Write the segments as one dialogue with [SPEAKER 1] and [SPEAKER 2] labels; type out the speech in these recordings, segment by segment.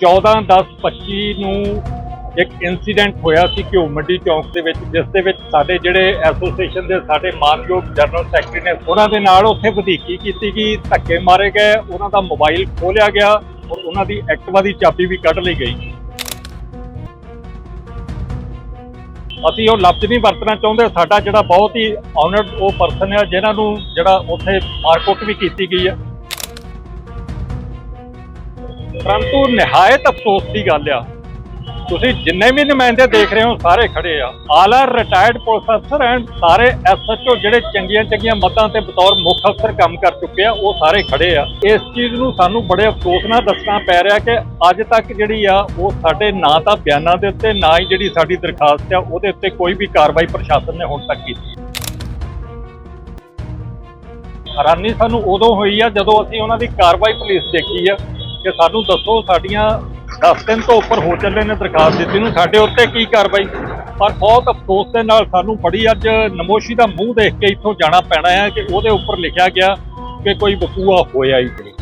[SPEAKER 1] 14 10 25 ਨੂੰ ਇੱਕ ਇਨਸੀਡੈਂਟ ਹੋਇਆ ਸੀ ਕਿ ਮੰਡੀ ਚੌਂਕ ਦੇ ਵਿੱਚ, ਜਿਸ ਦੇ ਵਿੱਚ ਸਾਡੇ ਜਿਹੜੇ ਐਸੋਸੀਏਸ਼ਨ ਦੇ ਸਾਡੇ ਮਾਨਯੋਗ ਜਨਰਲ ਸੈਕਟਰੀ ਨੇ, ਉਹਨਾਂ ਦੇ ਨਾਲ ਉੱਥੇ ਵਧੀਕੀ ਕੀਤੀ ਗਈ ਧੱਕੇ ਮਾਰੇ ਗਏ, ਉਹਨਾਂ ਦਾ ਮੋਬਾਈਲ ਖੋਲਿਆ ਗਿਆ ਔਰ ਉਹਨਾਂ ਦੀ ਐਕਟਿਵਾ ਦੀ ਚਾਬੀ ਵੀ ਕੱਢ ਲਈ ਗਈ। ਅਸੀਂ ਉਹ ਲਫ਼ਜ਼ ਨਹੀਂ ਵਰਤਣਾ ਚਾਹੁੰਦੇ, ਸਾਡਾ ਜਿਹੜਾ ਬਹੁਤ ਹੀ ਆਨਰਡ ਉਹ ਪਰਸਨ ਹੈ ਜਿਨ੍ਹਾਂ ਨੂੰ ਜਿਹੜਾ ਉੱਥੇ ਮਾਰਕੁੱਟ ਵੀ ਕੀਤੀ ਗਈ ਹੈ ਪਰੰਤੂ ਨਿਹਾਇਤ ਅਫਸੋਸ ਦੀ ਗੱਲ ਆ। ਤੁਸੀਂ ਜਿੰਨੇ ਵੀ ਨੁਮਾਇੰਦੇ ਦੇਖ ਰਹੇ ਹੋ, ਸਾਰੇ ਖੜੇ ਆ। ਆਲਾ ਰਿਟਾਇਰਡ ਪੁਲਿਸ ਅਫਸਰ ਐਂਡ ਸਾਰੇ ਐਸਐਚਓ ਜਿਹੜੇ ਚੰਗੀਆਂ ਚੰਗੀਆਂ ਮਤਾਂ ਤੇ ਬਤੌਰ ਮੁੱਖ ਅਫਸਰ ਕੰਮ ਕਰ ਚੁੱਕੇ ਆ, ਉਹ ਸਾਰੇ ਖੜੇ ਆ। ਇਸ ਚੀਜ਼ ਨੂੰ ਸਾਨੂੰ ਬੜੇ ਅਫਸੋਸ ਨਾਲ ਦੱਸਣਾ ਪੈ ਰਿਹਾ ਕਿ ਅੱਜ ਤੱਕ ਜਿਹੜੀ ਆ, ਉਹ ਸਾਡੇ ਨਾ ਤਾਂ ਬਿਆਨਾਂ ਦੇ ਉੱਤੇ, ਨਾ ਹੀ ਜਿਹੜੀ ਸਾਡੀ ਦਰਖਾਸਤ ਆ, ਉਹਦੇ ਉੱਤੇ ਕੋਈ ਵੀ ਕਾਰਵਾਈ ਪ੍ਰਸ਼ਾਸਨ ਨੇ ਹੁਣ ਤੱਕ ਕੀਤੀ। ਹੈਰਾਨੀ ਸਾਨੂੰ ਉਦੋਂ ਹੋਈ ਆ ਜਦੋਂ ਅਸੀਂ ਉਹਨਾਂ ਦੀ ਕਾਰਵਾਈ ਪੁਲਿਸ ਦੇਖੀ ਆ ਕਿ ਸਾਨੂੰ ਦੱਸੋ ਸਾਡੀਆਂ 10 ਦਿਨ ਤੋਂ ਉੱਪਰ ਹੋ ਚੱਲੇ ਨੇ ਦਰਖਾਸਤ ਦਿੱਤੀ ਨੂੰ, ਸਾਡੇ ਉੱਤੇ ਕੀ ਕਾਰਵਾਈ? ਪਰ ਬਹੁਤ ਅਫਸੋਸ ਦੇ ਨਾਲ ਸਾਨੂੰ ਬੜੀ ਅੱਜ ਨਮੋਸ਼ੀ ਦਾ ਮੂੰਹ ਦੇਖ ਕੇ ਇੱਥੋਂ ਜਾਣਾ ਪੈਣਾ ਹੈ ਕਿ ਉਹਦੇ ਉੱਪਰ ਲਿਖਿਆ ਗਿਆ ਕਿ ਕੋਈ ਵਕੂਆ ਹੋਇਆ ਹੀ ਨਹੀਂ।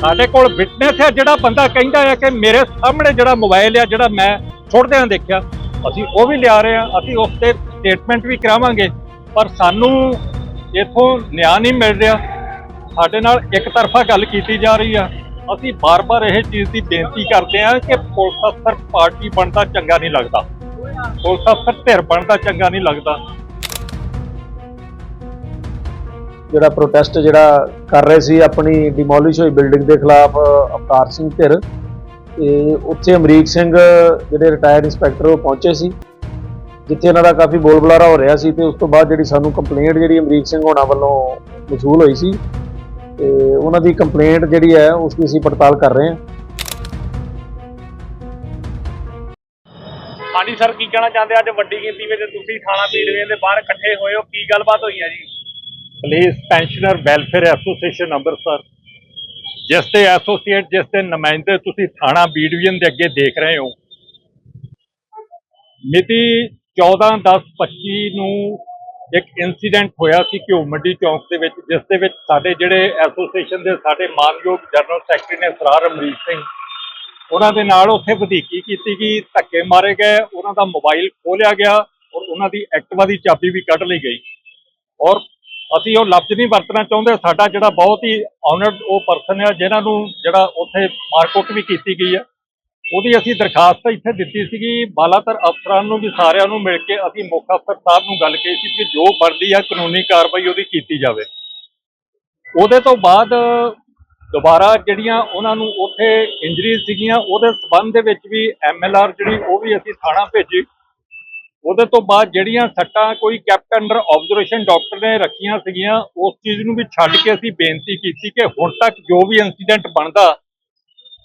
[SPEAKER 1] ਸਾਡੇ ਕੋਲ ਵਿਟਨੈਸ ਹੈ, ਜਿਹੜਾ ਬੰਦਾ ਕਹਿੰਦਾ ਹੈ ਕਿ ਮੇਰੇ ਸਾਹਮਣੇ ਜਿਹੜਾ ਮੋਬਾਈਲ ਆ, ਜਿਹੜਾ ਮੈਂ ਛੋੜਦਿਆਂ ਦੇਖਿਆ, ਅਸੀਂ ਉਹ ਵੀ ਲਿਆ ਰਹੇ ਹਾਂ, ਅਸੀਂ ਉਸ ਤੇ ਸਟੇਟਮੈਂਟ ਵੀ ਕਰਾਵਾਂਗੇ, ਪਰ ਸਾਨੂੰ ਇਥੋਂ ਨਿਆਂ ਨਹੀਂ ਮਿਲ ਰਿਹਾ। ਸਾਡੇ ਨਾਲ ਇੱਕ ਤਰਫਾ ਗੱਲ ਕੀਤੀ ਜਾ ਰਹੀ ਆ। ਅਸੀਂ ਬਾਰ-ਬਾਰ ਇਹ ਚੀਜ਼ ਦੀ ਬੇਨਤੀ ਕਰਦੇ ਹਾਂ ਕਿ ਪੁਲਿਸ ਅਫਸਰ ਪਾਰਟੀ ਬਣਦਾ ਚੰਗਾ ਨਹੀਂ ਲੱਗਦਾ। ਪੁਲਿਸ ਅਫਸਰ ਧਿਰ ਬਣਦਾ ਚੰਗਾ ਨਹੀਂ ਲੱਗਦਾ।
[SPEAKER 2] ਜਿਹੜਾ ਪ੍ਰੋਟੈਸਟ ਜਿਹੜਾ ਕਰ ਰਹੇ ਸੀ ਆਪਣੀ ਡਿਮੋਲਿਸ਼ ਹੋਈ ਬਿਲਡਿੰਗ ਦੇ ਖਿਲਾਫ ਅਵਤਾਰ ਸਿੰਘ ਧਿਰ, ਤੇ ਉੱਥੇ ਅਮਰੀਕ ਸਿੰਘ, ਜਿਹੜੇ ਰਿਟਾਇਰਡ ਇੰਸਪੈਕਟਰ ਉਹ ਪਹੁੰਚੇ ਸੀ, ਜਿੱਥੇ ਇਹਨਾਂ ਦਾ ਕਾਫੀ ਬੋਲ ਬੁਲਾਰਾ ਹੋ ਰਿਹਾ ਸੀ ਤੇ ਉਸ ਤੋਂ ਬਾਅਦ ਜਿਹੜੀ ਸਾਨੂੰ ਕੰਪਲੇਂਟ ਜਿਹੜੀ ਅਮਰੀਕ ਸਿੰਘ ਹੋਣਾ ਵੱਲੋਂ ਮਸੂਲ ਹੋਈ ਸੀ ਤੇ ਉਹਨਾਂ ਦੀ ਕੰਪਲੇਂਟ ਜਿਹੜੀ ਹੈ ਉਸ ਦੀ ਅਸੀਂ ਪੜਤਾਲ ਕਰ ਰਹੇ ਹਾਂ।
[SPEAKER 3] ਹਾਂਜੀ ਸਰ ਕੀ ਕਹਿਣਾ ਚਾਹੁੰਦੇ ਅੱਜ ਵੱਡੀ ਗਿਣਤੀ ਵਿੱਚ ਤੁਸੀਂ ਥਾਣਾ ਬੀੜਵੇਂ ਦੇ ਬਾਹਰ ਇਕੱਠੇ ਹੋਏ ਹੋ। ਕੀ ਗੱਲਬਾਤ ਹੋਈ ਹੈ ਜੀ?
[SPEAKER 1] Police pensioner welfare association Amritsar ਜਿਸ ਦੇ ਐਸੋਸੀਏਟ ਜਿਸ ਦੇ ਨੁਮਾਇੰਦੇ ਤੁਸੀਂ ਥਾਣਾ ਬੀ ਡਿਵੀਜ਼ਨ ਦੇ ਅੱਗੇ ਦੇਖ ਰਹੇ ਹੋ। ਮਿਤੀ 14 10 25 ਨੂੰ ਇੱਕ ਇਨਸੀਡੈਂਟ ਹੋਇਆ ਸੀ ਕਿ ਮੰਡੀ ਚੌਂਕ ਦੇ ਵਿੱਚ, ਜਿਸ ਦੇ ਵਿੱਚ ਸਾਡੇ ਜਿਹੜੇ ਐਸੋਸੀਏਸ਼ਨ ਦੇ ਸਾਡੇ ਮਾਨਯੋਗ ਜਨਰਲ ਸੈਕਟਰੀ ਨੇ ਸਰਾਰ ਅਮਰੀਕ ਸਿੰਘ, ਉਹਨਾਂ ਦੇ ਨਾਲ ਉੱਥੇ ਵਧੀਕੀ ਕੀਤੀ ਗਈ ਧੱਕੇ ਮਾਰੇ ਗਏ, ਉਹਨਾਂ ਦਾ ਮੋਬਾਈਲ ਖੋਲਿਆ ਗਿਆ ਔਰ ਉਹਨਾਂ ਦੀ ਐਕਟਿਵਾ ਦੀ ਚਾਬੀ ਵੀ ਕੱਢ ਲਈ ਗਈ। ਔਰ ਅਸੀਂ ਉਹ ਲਫ਼ਜ਼ ਨਹੀਂ ਵਰਤਣਾ ਚਾਹੁੰਦੇ, ਸਾਡਾ ਜਿਹੜਾ ਬਹੁਤ ਹੀ ਆਨਰਡ ਉਹ ਪਰਸਨ ਹੈ ਜਿਨ੍ਹਾਂ ਨੂੰ ਜਿਹੜਾ ਉੱਥੇ ਮਾਰਕੁੱਟ ਵੀ ਕੀਤੀ ਗਈ ਹੈ ਉਹਦੀ ਅਸੀਂ ਦਰਖਾਸਤ ਇੱਥੇ ਦਿੱਤੀ ਸੀਗੀ, ਬਾਲਾਤਰ ਅਫਸਰਾਂ ਨੂੰ ਵੀ ਸਾਰਿਆਂ ਨੂੰ ਮਿਲ ਕੇ ਅਸੀਂ ਮੁੱਖ ਅਫਸਰ ਸਾਹਿਬ ਨੂੰ ਗੱਲ ਕੀਤੀ ਸੀ ਕਿ ਜੋ ਬਣਦੀ ਆ ਕਾਨੂੰਨੀ ਕਾਰਵਾਈ ਉਹਦੀ ਕੀਤੀ ਜਾਵੇ। ਉਹਦੇ ਤੋਂ ਬਾਅਦ ਦੁਬਾਰਾ ਜਿਹੜੀਆਂ ਉਹਨਾਂ ਨੂੰ ਉੱਥੇ ਇੰਜਰੀ ਸੀਗੀਆਂ, ਉਹਦੇ ਸਬੰਧ ਦੇ ਵਿੱਚ ਵੀ ਐਮਐਲਆਰ ਜਿਹੜੀ ਉਹ ਵੀ ਅਸੀਂ ਥਾਣਾ ਭੇਜੀ। ਉਹਦੇ ਤੋਂ ਬਾਅਦ ਜਿਹੜੀਆਂ ਸੱਟਾਂ ਕੋਈ ਕੈਪਟਨ ਅੰਡਰ ਆਬਜ਼ਰਵੇਸ਼ਨ ਡਾਕਟਰ ਨੇ ਰੱਖੀਆਂ ਸੀਗੀਆਂ, ਉਸ ਚੀਜ਼ ਨੂੰ ਵੀ ਛੱਡ ਕੇ ਅਸੀਂ ਬੇਨਤੀ ਕੀਤੀ ਕਿ ਹੁਣ ਤੱਕ ਜੋ ਵੀ ਇਨਸੀਡੈਂਟ ਬਣਦਾ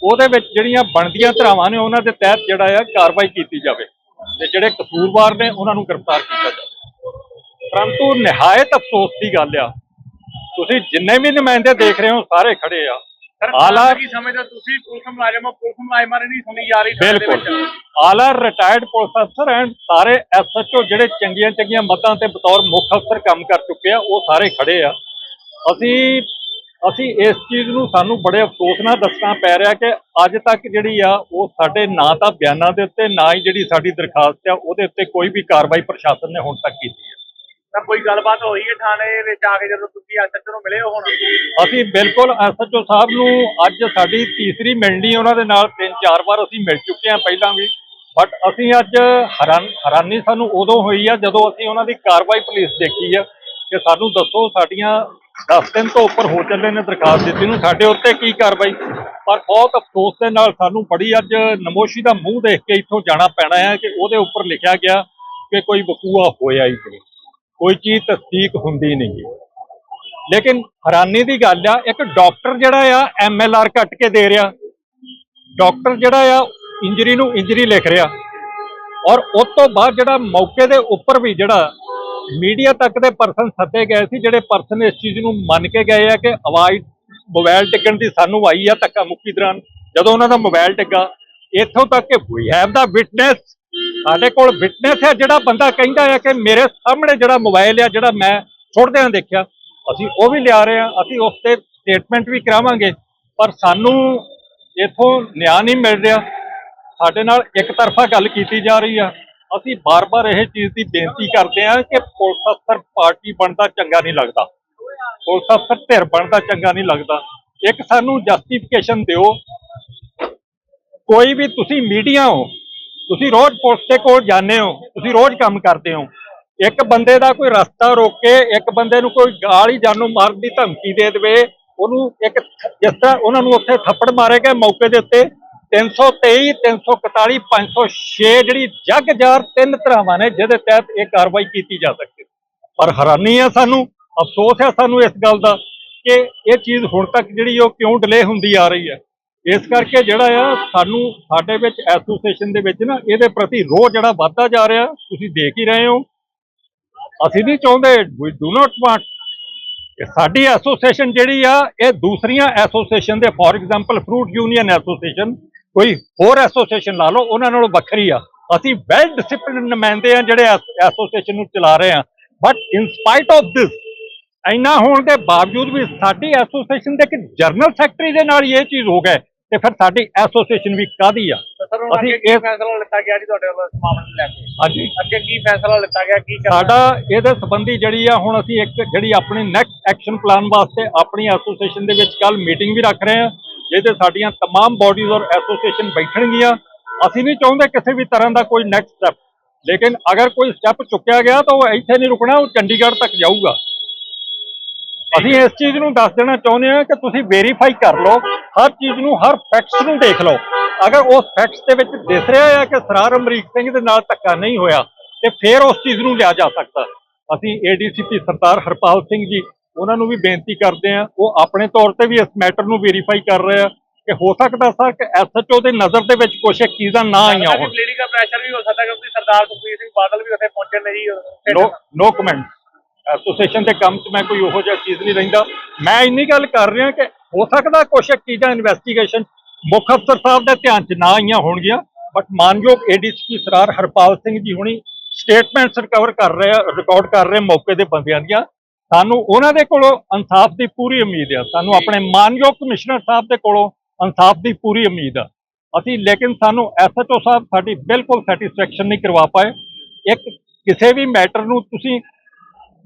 [SPEAKER 1] ਉਹਦੇ ਵਿੱਚ ਜਿਹੜੀਆਂ ਬਣਦੀਆਂ ਧਰਾਵਾਂ ਨੇ ਉਹਨਾਂ ਦੇ ਤਹਿਤ ਜਿਹੜਾ ਆ ਕਾਰਵਾਈ ਕੀਤੀ ਜਾਵੇ ਤੇ ਜਿਹੜੇ ਕਸੂਰਵਾਰ ਨੇ ਉਹਨਾਂ ਨੂੰ ਗ੍ਰਿਫਤਾਰ ਕੀਤਾ ਜਾਵੇ। ਪਰੰਤੂ ਨਿਹਾਇਤ ਅਫਸੋਸ ਦੀ ਗੱਲ ਆ ਤੁਸੀਂ ਜਿੰਨੇ ਵੀ ਨੁਮਾਇੰਦੇ ਦੇਖ ਰਹੇ ਹੋ ਸਾਰੇ ਖੜੇ ਆ। ਆਲਾ
[SPEAKER 3] ਕੀ ਸਮਝਦੇ ਤੁਸੀਂ ਪੁਲਿਸ ਮੁਲਾਜ਼ਮ ਪੁਲਿਸ ਮੁਲਾਜ਼ਮਾਂ ਨੇ ਨਹੀਂ ਸੁਣੀ ਜਾ ਰਹੀ
[SPEAKER 1] ਬਿਲਕੁਲ। ਆਲ ਰਿਟਾਇਰਡ ਪੁਲਿਸ ਅਫਸਰ ਐਂਡ ਸਾਰੇ ਐਸਐਚਓ ਜਿਹੜੇ ਚੰਗੀਆਂ ਚੰਗੀਆਂ ਮਤਾਂ ਤੇ ਬਤੌਰ ਮੁੱਖ ਅਫਸਰ ਕੰਮ ਕਰ ਚੁੱਕੇ ਆ ਉਹ ਸਾਰੇ ਖੜੇ ਆ। ਅਸੀਂ ਅਸੀਂ ਇਸ ਚੀਜ਼ ਨੂੰ ਸਾਨੂੰ ਬੜੇ ਅਫਸੋਸ ਨਾਲ ਦੱਸਣਾ ਪੈ ਰਿਹਾ ਕਿ ਅੱਜ ਤੱਕ ਜਿਹੜੀ ਆ ਉਹ ਸਾਡੇ ਨਾ ਤਾਂ ਬਿਆਨਾਂ ਦੇ ਉੱਤੇ ਨਾ ਹੀ ਜਿਹੜੀ ਸਾਡੀ ਦਰਖਾਸਤ ਆ ਉਹਦੇ ਉੱਤੇ ਕੋਈ ਵੀ ਕਾਰਵਾਈ ਪ੍ਰਸ਼ਾਸਨ ਨੇ ਹੁਣ ਤੱਕ ਕੀਤੀ ਹੈ।
[SPEAKER 3] ਤਾਂ ਕੋਈ ਗੱਲਬਾਤ ਹੋਈ ਹੈ ਥਾਣੇ ਵਿੱਚ ਆ ਕੇ ਜਦੋਂ ਤੁਸੀਂ ਐਸਐਚਓ ਨੂੰ ਮਿਲੇ ਹੋ ਹੁਣ?
[SPEAKER 1] ਅਸੀਂ ਬਿਲਕੁਲ ਐਸਐਚਓ ਸਾਹਿਬ ਨੂੰ ਅੱਜ ਸਾਡੀ ਤੀਸਰੀ ਮਿਲਣੀ ਉਹਨਾਂ ਦੇ ਨਾਲ ਤਿੰਨ ਚਾਰ ਵਾਰ ਅਸੀਂ ਮਿਲ ਚੁੱਕੇ ਹਾਂ ਪਹਿਲਾਂ ਵੀ। ਬਟ ਅਸੀਂ ਅੱਜ ਹੈਰਾਨ ਹੈਰਾਨੀ ਸਾਨੂੰ ਉਦੋਂ ਹੋਈ ਆ ਜਦੋਂ ਅਸੀਂ ਉਹਨਾਂ ਦੀ ਕਾਰਵਾਈ ਪੁਲਿਸ ਦੇਖੀ ਆ ਕਿ ਸਾਨੂੰ ਦੱਸੋ ਸਾਡੀਆਂ 10 ਦਿਨ ਤੋਂ ਉੱਪਰ ਹੋ ਚੱਲੇ ਨੇ ਦਰਖਾਸਤ ਦਿੱਤੀ ਨੂੰ। ਸਾਡੇ ਉੱਤੇ ਕੀ ਕਾਰਵਾਈ? ਪਰ ਬਹੁਤ ਅਫਸੋਸ ਦੇ ਨਾਲ ਸਾਨੂੰ ਬੜੀ ਅੱਜ ਨਮੋਸ਼ੀ ਦਾ ਮੂੰਹ ਦੇਖ ਕੇ ਇੱਥੋਂ ਜਾਣਾ ਪੈਣਾ ਹੈ ਕਿ ਉਹਦੇ ਉੱਪਰ ਲਿਖਿਆ ਗਿਆ ਕਿ ਕੋਈ ਵਕੂਆ ਹੋਇਆ ਹੀ ਨਹੀਂ। ਕੋਈ ਚੀਜ਼ ਤਸਦੀਕ ਹੁੰਦੀ ਨਹੀਂ ਲੇਕਿਨ ਹੈਰਾਨੀ ਦੀ ਗੱਲ ਆ, ਇੱਕ ਡਾਕਟਰ ਜਿਹੜਾ ਆ ਐਮਐਲਆਰ ਕੱਟ ਕੇ ਦੇ ਰਿਹਾ। ਡਾਕਟਰ ਜਿਹੜਾ ਆ, ਇੰਜਰੀ ਨੂੰ ਇੰਜਰੀ ਲਿਖ ਰਿਹਾ। ਔਰ ਉਸ ਤੋਂ ਬਾਅਦ ਜਿਹੜਾ ਮੌਕੇ ਦੇ ਉੱਪਰ ਵੀ ਜਿਹੜਾ ਮੀਡੀਆ ਤੱਕ ਦੇ ਪਰਸਨ ਸੱਦੇ ਗਏ ਸੀ, ਜਿਹੜੇ ਪਰਸਨ ਇਸ ਚੀਜ਼ ਨੂੰ ਮੰਨ ਕੇ ਗਏ ਆ ਕਿ ਆਵਾਜ਼ ਮੋਬਾਈਲ ਡਿੱਗਣ ਦੀ ਸਾਨੂੰ ਆਈ ਆ ਧੱਕਾ ਮੁੱਕੀ ਦੌਰਾਨ। ਜਦੋਂ ਉਹਨਾਂ ਦਾ ਮੋਬਾਈਲ ਡਿੱਗਾ ਇੱਥੋਂ ਤੱਕ ਕਿ ਵੀ ਹੈਵ ਦਾ ਵਿਟਨੈਸ ਸਾਡੇ ਕੋਲ ਵਿਟਨੈਸ ਹੈ, ਜਿਹੜਾ ਬੰਦਾ ਕਹਿੰਦਾ ਹੈ ਕਿ ਮੇਰੇ ਸਾਹਮਣੇ ਜਿਹੜਾ ਮੋਬਾਈਲ ਆ, ਜਿਹੜਾ ਮੈਂ ਛੋੜਦਿਆਂ ਦੇਖਿਆ। ਅਸੀਂ ਉਹ ਵੀ ਲਿਆ ਰਹੇ ਹਾਂ ਅਸੀਂ ਉਸ ਤੇ ਸਟੇਟਮੈਂਟ ਵੀ ਕਰਾਵਾਂਗੇ। ਪਰ ਸਾਨੂੰ ਇਥੋਂ ਨਿਆਂ ਨਹੀਂ ਮਿਲ ਰਿਹਾ। ਸਾਡੇ ਨਾਲ ਇੱਕ ਤਰਫਾ ਗੱਲ ਕੀਤੀ ਜਾ ਰਹੀ ਆ। ਅਸੀਂ ਬਾਰ-ਬਾਰ ਇਹ ਚੀਜ਼ ਦੀ ਬੇਨਤੀ ਕਰਦੇ ਹਾਂ ਕਿ ਪੁਲਿਸ ਅਫਸਰ ਪਾਰਟੀ ਬਣਦਾ ਚੰਗਾ ਨਹੀਂ ਲੱਗਦਾ। ਪੁਲਿਸ ਅਫਸਰ ਧਿਰ ਬਣਦਾ ਚੰਗਾ ਨਹੀਂ ਲੱਗਦਾ। ਇੱਕ ਸਾਨੂੰ ਜਸਟੀਫਿਕੇਸ਼ਨ ਦਿਓ। ਕੋਈ ਵੀ ਤੁਸੀਂ ਮੀਡੀਆ ਹੋ, ਤੁਸੀਂ ਰੋਜ਼ ਪੁਲਿਸ ਦੇ ਕੋਲ ਜਾਂਦੇ ਹੋ, ਤੁਸੀਂ ਰੋਜ਼ ਕੰਮ ਕਰਦੇ ਹੋ। ਇੱਕ ਬੰਦੇ ਦਾ ਕੋਈ ਰਸਤਾ ਰੋਕ ਕੇ ਇੱਕ ਬੰਦੇ ਨੂੰ ਕੋਈ ਗਾਲ ਹੀ ਜਾਨੋਂ ਮਾਰਨ ਦੀ ਧਮਕੀ ਦੇ ਦੇਵੇ, ਉਹਨੂੰ ਇੱਕ ਜਿਸ ਤਰ੍ਹਾਂ ਉਹਨਾਂ ਨੂੰ ਉੱਥੇ ਥੱਪੜ ਮਾਰੇ ਗਏ ਮੌਕੇ ਦੇ ਉੱਤੇ 323 341 506 ਜਿਹੜੀ ਜੱਗ ਜਾਰ ਤਿੰਨ ਧਰਾਵਾਂ ਨੇ, ਜਿਹਦੇ ਤਹਿਤ ਇਹ ਕਾਰਵਾਈ ਕੀਤੀ ਜਾ ਸਕਦੀ ਪਰ ਹੈਰਾਨੀ ਹੈ ਸਾਨੂੰ, ਅਫਸੋਸ ਹੈ ਸਾਨੂੰ ਇਸ ਗੱਲ ਦਾ ਕਿ ਇਹ ਚੀਜ਼ ਹੁਣ ਤੱਕ ਜਿਹੜੀ ਉਹ ਕਿਉਂ ਡਿਲੇ ਹੁੰਦੀ ਆ ਰਹੀ ਹੈ। ਇਸ ਕਰਕੇ ਜਿਹੜਾ ਆ, ਸਾਨੂੰ ਸਾਡੇ ਵਿੱਚ ਐਸੋਸੀਏਸ਼ਨ ਦੇ ਵਿੱਚ ਨਾ, ਇਹਦੇ ਪ੍ਰਤੀ ਰੋਹ ਜਿਹੜਾ ਵੱਧਦਾ ਜਾ ਰਿਹਾ, ਤੁਸੀਂ ਦੇਖ ਹੀ ਰਹੇ ਹੋ। ਅਸੀਂ ਨਹੀਂ ਚਾਹੁੰਦੇ ਵੀ ਡੂ ਨਾਟ ਵਾਂਟ ਸਾਡੀ ਐਸੋਸੀਏਸ਼ਨ ਜਿਹੜੀ ਆ, ਇਹ ਦੂਸਰੀਆਂ ਐਸੋਸੀਏਸ਼ਨ ਦੇ for example fruit union association ਕੋਈ ਹੋਰ ਐਸੋਸੀਏਸ਼ਨ ਲਾ ਲਓ ਉਹਨਾਂ ਨਾਲੋਂ ਵੱਖਰੀ ਆ। ਅਸੀਂ ਵੈਲ ਡਿਸਪਲਿਨਡ ਨੁਮਾਇੰਦੇ ਆ ਜਿਹੜੇ ਐਸੋਸੀਏਸ਼ਨ ਨੂੰ ਚਲਾ ਰਹੇ ਆ। But in spite of this ਇੰਨਾ ਹੋਣ ਦੇ ਬਾਵਜੂਦ ਵੀ ਸਾਡੀ ਐਸੋਸੀਏਸ਼ਨ ਦੇ ਇੱਕ ਜਨਰਲ ਸੈਕਟਰੀ ਦੇ ਨਾਲ ਇਹ ਚੀਜ਼ ਹੋ ਗਏ ਤੇ ਫਿਰ ਸਾਡੀ ਐਸੋਸੀਏਸ਼ਨ ਵੀ ਕਾਦੀ ਆ? ਅਸੀਂ ਇਹ-
[SPEAKER 3] ਫੈਸਲਾ ਲਿੱਤਾ ਗਿਆ ਜੀ ਤੁਹਾਡੇ ਵੱਲੋਂ ਇਸ ਮਾਮਲੇ ਨੂੰ ਲੈ ਕੇ?
[SPEAKER 1] ਹਾਂਜੀ।
[SPEAKER 3] ਅੱਗੇ ਕੀ ਫੈਸਲਾ ਲਿੱਤਾ ਗਿਆ ਕੀ ਕਰਨਾ?
[SPEAKER 1] ਸਾਡਾ ਇਹਦੇ ਸੰਬੰਧੀ ਜਿਹੜੀ ਆ ਹੁਣ ਅਸੀਂ ਇੱਕ ਜਿਹੜੀ ਆਪਣੀ ਨੈਕਸਟ ਐਕਸ਼ਨ ਪਲਾਨ ਵਾਸਤੇ ਆਪਣੀ ਐਸੋਸੀਏਸ਼ਨ ਦੇ ਵਿੱਚ ਕੱਲ ਮੀਟਿੰਗ ਵੀ ਰੱਖ ਰਹੇ ਹਾਂ ਜਿਹਦੇ ਸਾਡੀਆਂ तमाम ਬਾਡੀਜ਼ ਔਰ ਐਸੋਸੀਏਸ਼ਨ ਬੈਠਣਗੀਆਂ ਅਸੀਂ ਨਹੀਂ ਚਾਹੁੰਦੇ ਕਿਸੇ ਵੀ ਤਰ੍ਹਾਂ ਦਾ ਕੋਈ ਨੈਕਸਟ ਸਟੈਪ ਲੇਕਿਨ ਅਗਰ ਕੋਈ ਸਟੈਪ ਚੁੱਕਿਆ ਗਿਆ ਤਾਂ ਉਹ ਇੱਥੇ ਨਹੀਂ ਰੁਕਣਾ ਉਹ ਚੰਡੀਗੜ੍ਹ ਤੱਕ ਜਾਊਗਾ ਅਸੀਂ ਇਸ ਚੀਜ਼ ਨੂੰ ਦੱਸ ਦੇਣਾ ਚਾਹੁੰਦੇ ਹਾਂ ਕਿ ਤੁਸੀਂ ਵੈਰੀਫਾਈ ਕਰ ਲਓ ਹਰ ਚੀਜ਼ ਨੂੰ ਹਰ ਫੈਕਟਸ ਨੂੰ ਦੇਖ ਲਓ ਅਗਰ ਉਸ ਫੈਕਟਸ ਦੇ ਵਿੱਚ ਦਿਸ ਰਿਹਾ ਹੈ ਕਿ ਸਰਾਰ ਅਮਰੀਕ ਸਿੰਘ ਦੇ ਨਾਲ ਧੱਕਾ ਨਹੀਂ ਹੋਇਆ ਤੇ ਫਿਰ ਉਸ ਚੀਜ਼ ਨੂੰ ਲਿਆ ਜਾ ਸਕਦਾ ਅਸੀਂ ਏਡੀਸੀਪੀ ਸਰਦਾਰ ਹਰਪਾਲ ਸਿੰਘ ਜੀ ਉਹਨਾਂ ਨੂੰ ਵੀ ਬੇਨਤੀ ਕਰਦੇ ਹਾਂ ਉਹ ਆਪਣੇ ਤੌਰ ਤੇ ਵੀ ਇਸ ਮੈਟਰ ਨੂੰ ਵੈਰੀਫਾਈ ਕਰ ਰਹੇ ਆ ਕਿ ਹੋ ਸਕਦਾ ਸਰ ਕਿ ਐਸਐਚਓ ਦੇ ਨਜ਼ਰ ਦੇ ਵਿੱਚ ਕੁਝ ਇੱਕ ਚੀਜ਼ਾਂ ਨਾ ਆਈਆਂ ਹੋਣ।
[SPEAKER 3] ਪੋਲੀਟਿਕਲ ਦਾ ਪ੍ਰੈਸ਼ਰ ਵੀ ਹੋ ਸਕਦਾ ਕਿਉਂਕਿ ਸਰਦਾਰ ਸੁਖਬੀਰ ਸਿੰਘ ਬਾਦਲ ਵੀ ਉੱਥੇ ਪਹੁੰਚੇ ਨੇ ਜੀ।
[SPEAKER 1] ਨੋ ਨੋ ਕਮੈਂਟ ਐਸੋਸੀਏਸ਼ਨ ਦੇ ਕੰਮ 'ਚ ਮੈਂ ਕੋਈ ਉਹੋ ਜਿਹਾ ਚੀਜ਼ ਨਹੀਂ ਰਹਿੰਦਾ ਮੈਂ ਇੰਨੀ ਗੱਲ ਕਰ ਰਿਹਾ ਕਿ ਹੋ ਸਕਦਾ ਇੱਕ ਚੀਜ਼ਾਂ ਇਨਵੈਸਟੀਗੇਸ਼ਨ ਮੁੱਖ ਅਫਸਰ ਸਾਹਿਬ ਦੇ ਧਿਆਨ 'ਚ ਨਾ ਆਈਆਂ ਹੋਣਗੀਆਂ ਬਟ ਮਾਨਯੋਗ ਏਡੀਸੀਪੀ ਸਰਾਰ ਹਰਪਾਲ ਸਿੰਘ ਜੀ ਹੁਣੀ ਸਟੇਟਮੈਂਟਸ ਰਿਕਵਰ ਕਰ ਰਹੇ ਆ ਰਿਕਾਰਡ ਕਰ ਰਹੇ ਮੌਕੇ ਦੇ ਬੰਦਿਆਂ ਦੀਆਂ। ਸਾਨੂੰ ਉਹਨਾਂ ਦੇ ਕੋਲੋਂ ਇਨਸਾਫ ਦੀ ਪੂਰੀ ਉਮੀਦ ਆ। ਸਾਨੂੰ ਆਪਣੇ ਮਾਨਯੋਗ ਕਮਿਸ਼ਨਰ ਸਾਹਿਬ ਦੇ ਕੋਲੋਂ ਇਨਸਾਫ ਦੀ ਪੂਰੀ ਉਮੀਦ ਆ। ਅਸੀਂ ਲੇਕਿਨ ਸਾਨੂੰ ਐਸਐਚਓ ਸਾਹਿਬ ਸਾਡੀ ਬਿਲਕੁਲ ਸੈਟੀਸਫੈਕਸ਼ਨ ਨਹੀਂ ਕਰਵਾ ਪਾਏ। ਇੱਕ ਕਿਸੇ ਵੀ ਮੈਟਰ ਨੂੰ ਤੁਸੀਂ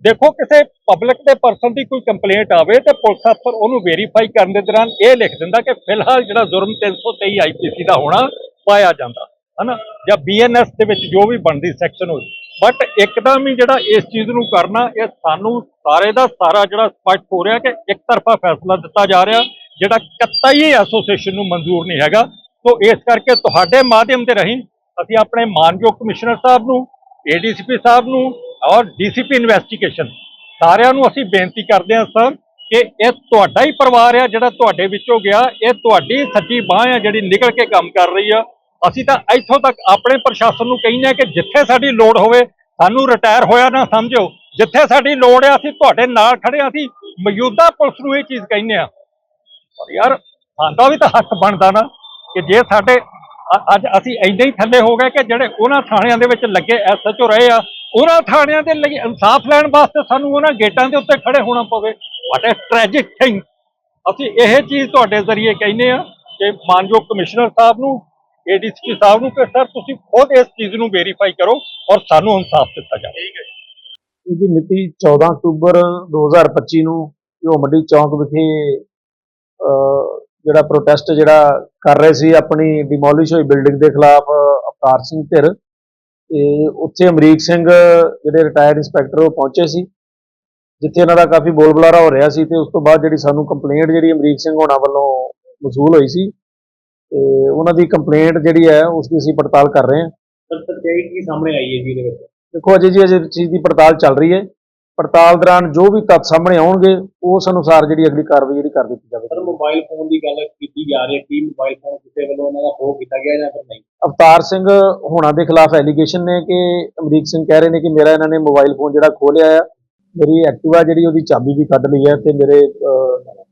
[SPEAKER 1] ਦੇਖੋ, ਕਿਸੇ ਪਬਲਿਕ ਦੇ ਪਰਸਨ ਦੀ ਕੋਈ ਕੰਪਲੇਂਟ ਆਵੇ ਤੇ ਪੁਲਿਸ ਅਫਸਰ ਉਹਨੂੰ ਵੈਰੀਫਾਈ ਕਰਨ ਦੇ ਦੌਰਾਨ ਇਹ ਲਿਖ ਦਿੰਦਾ ਕਿ ਫਿਲਹਾਲ ਜਿਹੜਾ ਜੁਰਮ 323 ਆਈਪੀਸੀ ਦਾ ਹੋਣਾ, ਪਾਇਆ ਜਾਂਦਾ। ਹਨਾ? ਜਾਂ ਬੀਐਨਐਸ ਦੇ ਵਿੱਚ ਜੋ ਵੀ ਬਣਦੀ ਸੈਕਸ਼ਨ ਹੋਈ। ਬਟ ਇੱਕਦਮ ਹੀ ਜਿਹੜਾ ਇਸ ਚੀਜ਼ ਨੂੰ ਕਰਨਾ, ਇਹ ਸਾਨੂੰ ਸਾਰੇ ਦਾ ਸਾਰਾ ਜਿਹੜਾ ਸਪਸ਼ਟ ਹੋ ਰਿਹਾ ਕਿ ਇੱਕ ਤਰਫਾ ਫੈਸਲਾ ਦਿੱਤਾ ਜਾ ਰਿਹਾ, ਜਿਹੜਾ ਕੱਤਾ ਹੀ ਐਸੋਸੀਏਸ਼ਨ ਨੂੰ ਮਨਜ਼ੂਰ ਨਹੀਂ ਹੈਗਾ। ਸੋ ਇਸ ਕਰਕੇ ਤੁਹਾਡੇ ਮਾਧਿਅਮ ਦੇ ਰਹੀ ਅਸੀਂ ਆਪਣੇ ਮਾਨਯੋਗ ਕਮਿਸ਼ਨਰ ਸਾਹਿਬ ਨੂੰ ਏਡੀਸੀਪੀ ਸਾਹਿਬ ਨੂੰ ਔਰ ਡੀਸੀਪੀ ਇਨਵੈਸਟੀਗੇਸ਼ਨ ਸਾਰਿਆਂ ਨੂੰ ਅਸੀਂ ਬੇਨਤੀ ਕਰਦੇ ਹਾਂ ਸਰ ਕਿ ਇਹ ਤੁਹਾਡਾ ਹੀ ਪਰਿਵਾਰ ਆ ਜਿਹੜਾ ਤੁਹਾਡੇ ਵਿੱਚੋਂ ਗਿਆ, ਇਹ ਤੁਹਾਡੀ ਸੱਚੀ ਬਾਹ ਆ ਜਿਹੜੀ ਨਿਕਲ ਕੇ ਕੰਮ ਕਰ ਰਹੀ ਆ। ਅਸੀਂ ਤਾਂ ਇੱਥੋਂ ਤੱਕ ਆਪਣੇ ਪ੍ਰਸ਼ਾਸਨ ਨੂੰ ਕਹਿੰਦੇ ਆ ਕਿ ਜਿੱਥੇ ਸਾਡੀ ਲੋੜ ਹੋਵੇ, ਸਾਨੂੰ ਰਿਟਾਇਰ ਹੋਇਆ ਨਾ ਸਮਝੋ। ਜਿੱਥੇ ਸਾਡੀ ਲੋੜ ਆ, ਅਸੀਂ ਤੁਹਾਡੇ ਨਾਲ ਖੜੇ ਆ ਅਸੀਂ ਮੌਜੂਦਾ ਪੁਲਿਸ ਨੂੰ ਇਹ ਚੀਜ਼ ਕਹਿੰਦੇ ਆ ਪਰ ਯਾਰ, ਸਾਡਾ ਵੀ ਤਾਂ ਹੱਕ ਬਣਦਾ ਨਾ ਕਿ ਜੇ ਸਾਡੇ ਅੱਜ ਅਸੀਂ ਇੰਨੇ ਹੀ ਥੱਲੇ ਹੋ ਗਏ ਕਿ ਜਿਹੜੇ ਉਹਨਾਂ ਥਾਣਿਆਂ ਦੇ ਵਿੱਚ ਲੱਗੇ ਐਸਐਚਓ ਰਹੇ ਆ, ਉਹਨਾਂ ਥਾਣਿਆਂ ਦੇ ਲਈ ਇਨਸਾਫ ਲੈਣ ਵਾਸਤੇ ਸਾਨੂੰ ਉਹਨਾਂ ਗੇਟਾਂ ਦੇ ਉੱਤੇ ਖੜੇ ਹੋਣਾ ਪਵੇ। ਵਾਟ ਅ ਟ੍ਰੈਜਿਕ ਥਿੰਗ ਅਸੀਂ ਇਹ ਚੀਜ਼ ਤੁਹਾਡੇ ਜ਼ਰੀਏ ਕਹਿੰਦੇ ਆ ਕਿ ਮਾਨਯੋਗ ਕਮਿਸ਼ਨਰ ਸਾਹਿਬ ਨੂੰ ਏਡੀਸੀਪੀ ਸਾਹਿਬ ਨੂੰ ਕਿ ਸਰ ਤੁਸੀਂ ਖੁਦ ਇਸ ਚੀਜ਼ ਨੂੰ ਵੈਰੀਫਾਈ ਕਰੋ ਔਰ ਸਾਨੂੰ ਇਨਸਾਫ ਦਿੱਤਾ ਜਾਵੇ।
[SPEAKER 3] ਠੀਕ ਹੈ
[SPEAKER 2] ਇਹਦੀ ਮਿਤੀ 14 ਅਕਤੂਬਰ 2025 ਨੂੰ ਮੰਡੀ ਚੌਂਕ ਵਿਖੇ ਜਿਹੜਾ ਪ੍ਰੋਟੈਸਟ ਜਿਹੜਾ ਕਰ ਰਹੇ ਸੀ ਆਪਣੀ ਡਿਮੋਲਿਸ਼ ਹੋਈ ਬਿਲਡਿੰਗ ਦੇ ਖਿਲਾਫ ਅਵਤਾਰ ਸਿੰਘ ਧਿਰ ਤੇ ਉੱਥੇ ਅਮਰੀਕ ਸਿੰਘ ਜਿਹੜੇ ਰਿਟਾਇਰਡ ਇੰਸਪੈਕਟਰ ਉਹ ਪਹੁੰਚੇ ਸੀ ਜਿੱਥੇ ਇਹਨਾਂ ਦਾ ਕਾਫੀ ਬੋਲ ਬੁਲਾਰਾ ਹੋ ਰਿਹਾ ਸੀ ਤੇ ਉਸ ਤੋਂ ਬਾਅਦ ਜਿਹੜੀ ਸਾਨੂੰ ਕੰਪਲੇਂਟ ਜਿਹੜੀ ਅਮਰੀਕ ਸਿੰਘ ਹੋਣਾ ਵੱਲੋਂ ਮਸੂਲ ਹੋਈ ਸੀ ਤੇ ਉਹਨਾਂ ਦੀ ਕੰਪਲੇਂਟ ਜਿਹੜੀ ਹੈ ਉਸ ਦੀ ਅਸੀਂ ਪੜਤਾਲ ਕਰ ਰਹੇ ਹਾਂ।
[SPEAKER 3] ਸਰ ਸੱਚਾਈ ਕੀ ਸਾਹਮਣੇ ਆਈ ਹੈ ਜੀ ਇਹਦੇ ਵਿੱਚ?
[SPEAKER 2] ਦੇਖੋ ਅਜੇ ਜੀ ਅਜੇ ਚੀਜ਼ ਦੀ ਪੜਤਾਲ ਚੱਲ ਰਹੀ ਹੈ। ਪੜਤਾਲ ਦੌਰਾਨ ਜੋ ਵੀ ਤੱਥ ਸਾਹਮਣੇ ਆਉਣਗੇ ਉਸ ਅਨੁਸਾਰ ਜਿਹੜੀ ਅਗਲੀ ਕਾਰਵਾਈ ਜਿਹੜੀ ਕਰ ਦਿੱਤੀ ਜਾਵੇਗੀ।
[SPEAKER 3] ਮੋਬਾਈਲ ਫੋਨ ਦੀ ਗੱਲ ਕੀਤੀ ਜਾ ਰਹੀ ਹੈ ਕਿ ਮੋਬਾਈਲ ਫੋਨ ਕਿਸੇ ਵੱਲੋਂ ਉਹਨਾਂ ਦਾ ਖੋਹ ਕੀਤਾ ਗਿਆ ਜਾਂ ਫਿਰ ਨਹੀਂ?
[SPEAKER 2] ਅਵਤਾਰ ਸਿੰਘ ਹੋਣਾ ਦੇ ਖਿਲਾਫ ਐਲੀਗੇਸ਼ਨ ਨੇ ਕਿ ਅਮਰੀਕ ਸਿੰਘ ਕਹਿ ਰਹੇ ਨੇ ਕਿ ਮੇਰਾ ਇਹਨਾਂ ਨੇ ਮੋਬਾਈਲ ਫੋਨ ਜਿਹੜਾ ਖੋਹ ਲਿਆ ਆ ਮੇਰੀ ਐਕਟਿਵਾ ਜਿਹੜੀ ਉਹਦੀ ਚਾਬੀ ਵੀ ਕੱਢ ਲਈ ਹੈ ਤੇ ਮੇਰੇ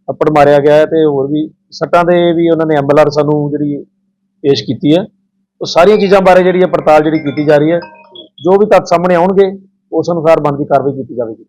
[SPEAKER 2] ਥੱਪੜ ਮਾਰਿਆ ਗਿਆ ਹੈ ਤੇ ਹੋਰ ਵੀ ਸੱਟਾਂ ਦੇ ਵੀ ਉਹਨਾਂ ਨੇ ਐਮਐਲਆਰ ਸਾਨੂੰ ਜਿਹੜੀ ਪੇਸ਼ ਕੀਤੀ ਹੈ। ਉਹ ਸਾਰੀਆਂ ਚੀਜ਼ਾਂ ਬਾਰੇ ਜਿਹੜੀ ਹੈ ਪੜਤਾਲ ਜਿਹੜੀ ਕੀਤੀ ਜਾ ਰਹੀ ਹੈ, ਜੋ ਵੀ ਤੱਥ ਸਾਹਮਣੇ ਆਉਣਗੇ, ਉਸ ਅਨੁਸਾਰ ਬਣਦੀ ਕਾਰਵਾਈ ਕੀਤੀ ਜਾਵੇਗੀ।